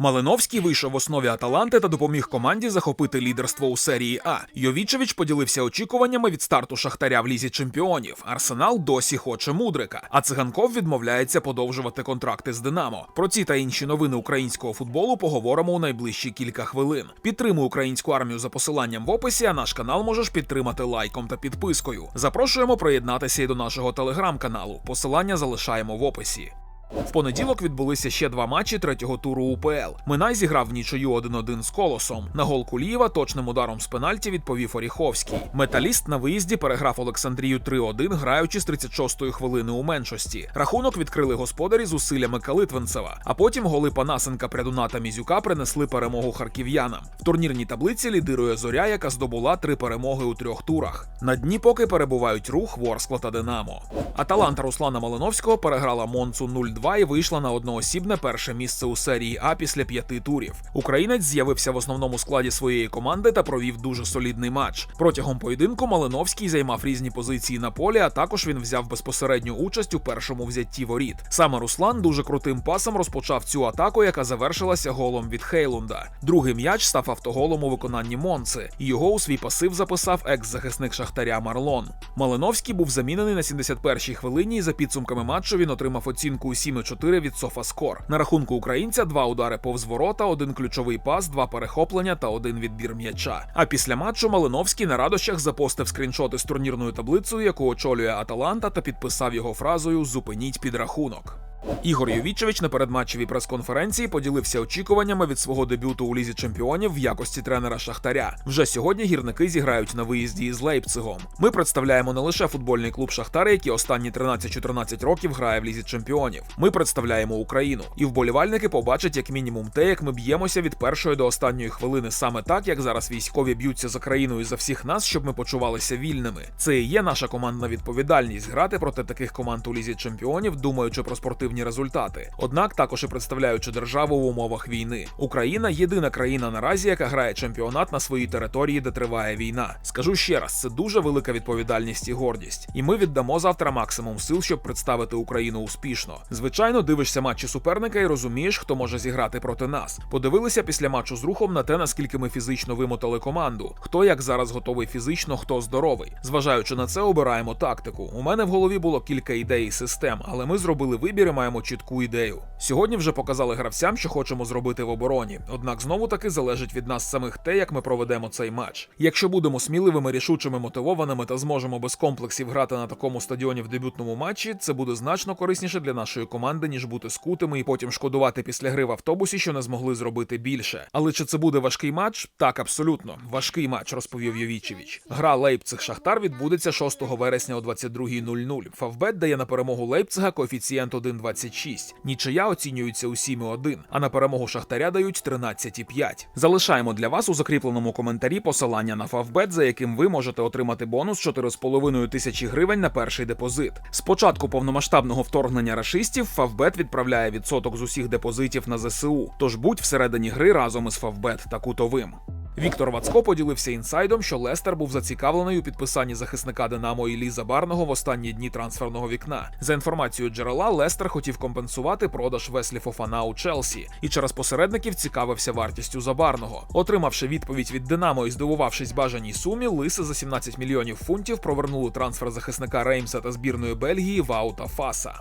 Малиновський вийшов в основі Аталанти та допоміг команді захопити лідерство у серії А. Йовічевич поділився очікуваннями від старту Шахтаря в лізі чемпіонів. Арсенал досі хоче мудрика, а циганков відмовляється подовжувати контракти з Динамо. Про ці та інші новини українського футболу поговоримо у найближчі кілька хвилин. Підтримуй українську армію за посиланням в описі. А наш канал можеш підтримати лайком та підпискою. Запрошуємо приєднатися і до нашого телеграм-каналу. Посилання залишаємо в описі. В понеділок відбулися ще два матчі третього туру УПЛ. Минай зіграв в нічию 1-1 з колосом. На гол Кулієва точним ударом з пенальті відповів Оріховський. Металіст на виїзді переграв Олександрію 3-1, граючи з 36-ї хвилини у меншості. Рахунок відкрили господарі з усиллями Калитвинцева. А потім голи Панасенка, Прядуна та Мізюка принесли перемогу харків'янам. В турнірній таблиці лідирує зоря, яка здобула три перемоги у трьох турах. На дні поки перебувають рух, Ворскла та Динамо. Аталанта Руслана Малиновського переграла Монцу 0-2 і вийшла на одноосібне перше місце у серії А після п'яти турів. Українець з'явився в основному складі своєї команди та провів дуже солідний матч. Протягом поєдинку Малиновський займав різні позиції на полі, а також він взяв безпосередню участь у першому взятті воріт. Саме Руслан дуже крутим пасом розпочав цю атаку, яка завершилася голом від Хейлунда. Другий м'яч став автоголом у виконанні Монци, його у свій пасив записав екс-захисник Шахтаря Марлон. Малиновський був замінений на 71-й хвилині, і за підсумками матчу він отримав оцінку у 7,4 від Софаскор. На рахунку українця два удари повз ворота, один ключовий пас, два перехоплення та один відбір м'яча. А після матчу Малиновський на радощах запостив скріншоти з турнірною таблицею, яку очолює Аталанта, та підписав його фразою Зупиніть підрахунок. Ігор Йовічевич на передматчевій прес-конференції поділився очікуваннями від свого дебюту у лізі чемпіонів в якості тренера Шахтаря. Вже сьогодні гірники зіграють на виїзді із Лейпцигом. Ми представляємо не лише футбольний клуб Шахтар, який останні 13-14 років грає в лізі чемпіонів. Ми представляємо Україну, і вболівальники побачать як мінімум те, як ми б'ємося від першої до останньої хвилини, саме так, як зараз військові б'ються за країну і за всіх нас, щоб ми почувалися вільними. Це і є наша командна відповідальність грати проти таких команд у лізі чемпіонів, думаючи про спортивні результати. Однак також і представляючи державу в умовах війни. Україна єдина країна наразі, яка грає чемпіонат на своїй території, де триває війна. Скажу ще раз, це дуже велика відповідальність і гордість. І ми віддамо завтра максимум сил, щоб представити Україну успішно. Звичайно, дивишся матчі суперника і розумієш, хто може зіграти проти нас. Подивилися після матчу з рухом на те, наскільки ми фізично вимотали команду, хто як зараз готовий фізично, хто здоровий. Зважаючи на це, обираємо тактику. У мене в голові було кілька ідей і систем, але ми зробили вибір маємо чітку ідею. Сьогодні вже показали гравцям, що хочемо зробити в обороні. Однак знову таки залежить від нас самих те, як ми проведемо цей матч. Якщо будемо сміливими, рішучими, мотивованими та зможемо без комплексів грати на такому стадіоні в дебютному матчі, це буде значно корисніше для нашої команди, ніж бути скутими і потім шкодувати після гри в автобусі, що не змогли зробити більше. Але чи це буде важкий матч? Так, абсолютно. Важкий матч, розповів Йовічевич. Гра Лейпциг Шахтар відбудеться 6 вересня о 22.00. Фавбет дає на перемогу Лейпцига коефіцієнт 1,26. Нічия оцінюється у 7,1, а на перемогу Шахтаря дають 13,5. Залишаємо для вас у закріпленому коментарі посилання на Фавбет, за яким ви можете отримати бонус 4,5 тисячі гривень на перший депозит. З початку повномасштабного вторгнення рашистів Фавбет відправляє відсоток з усіх депозитів на ЗСУ. Тож будь всередині гри разом із Фавбет та кутовим. Віктор Вацко поділився інсайдом, що Лестер був зацікавлений у підписанні захисника Динамо Іллі Забарного в останні дні трансферного вікна. За інформацією джерела, Лестер хотів компенсувати продаж Веслі Фофана у Челсі і через посередників цікавився вартістю Забарного. Отримавши відповідь від Динамо і здивувавшись бажаній сумі, лиси за 17 мільйонів фунтів провернули трансфер захисника Реймса та збірної Бельгії Ваута Фаса.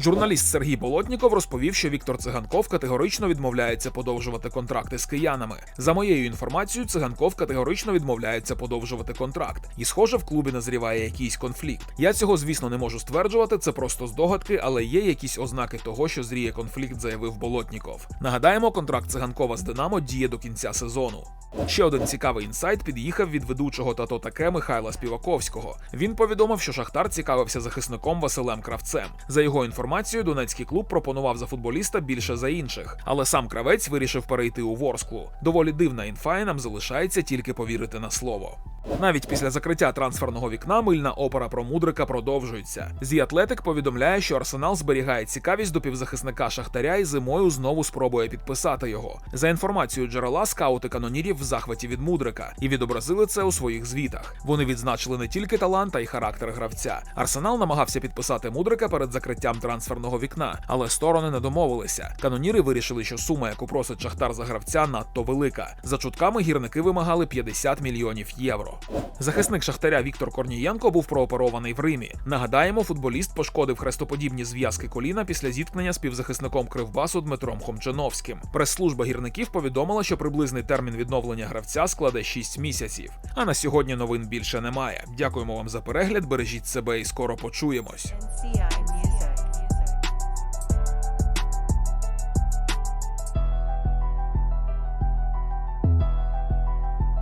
Журналіст Сергій Болотніков розповів, що Віктор Циганков категорично відмовляється подовжувати контракти з киянами. За моєю інформацією, Циганков категорично відмовляється подовжувати контракт. І, схоже, в клубі назріває якийсь конфлікт. Я цього, звісно, не можу стверджувати, це просто здогадки, але є якісь ознаки того, що зріє конфлікт, заявив Болотніков. Нагадаємо, контракт Циганкова з Динамо діє до кінця сезону. Ще один цікавий інсайт під'їхав від ведучого тато таке Михайла Співаковського. Він повідомив, що Шахтар цікавився захисником Василем Кравцем. За його інформацією, донецький клуб пропонував за футболіста більше за інших, але сам кравець вирішив перейти у Ворсклу. Доволі дивна інфа, і нам залишається тільки повірити на слово. Навіть після закриття трансферного вікна мильна опера про мудрика продовжується. Зі Атлетик повідомляє, що Арсенал зберігає цікавість до півзахисника Шахтаря і зимою знову спробує підписати його. За інформацією джерела, скаути канонірів в захваті від Мудрика і відобразили це у своїх звітах. Вони відзначили не тільки талант, а й характер гравця. Арсенал намагався підписати Мудрика перед закриттям трансферного вікна, але сторони не домовилися. Каноніри вирішили, що сума, яку просить Шахтар за гравця, надто велика. За чутками гірники вимагали 50 мільйонів євро. Захисник Шахтаря Віктор Корнієнко був прооперований в Римі. Нагадаємо, футболіст пошкодив хрестоподібні зв'язки коліна після зіткнення з півзахисником Кривбасу Дмитром Хомчановським. Прес-служба гірників повідомила, що приблизний термін відновлення гравця складе 6 місяців. А на сьогодні новин більше немає. Дякуємо вам за перегляд. Бережіть себе і скоро почуємось.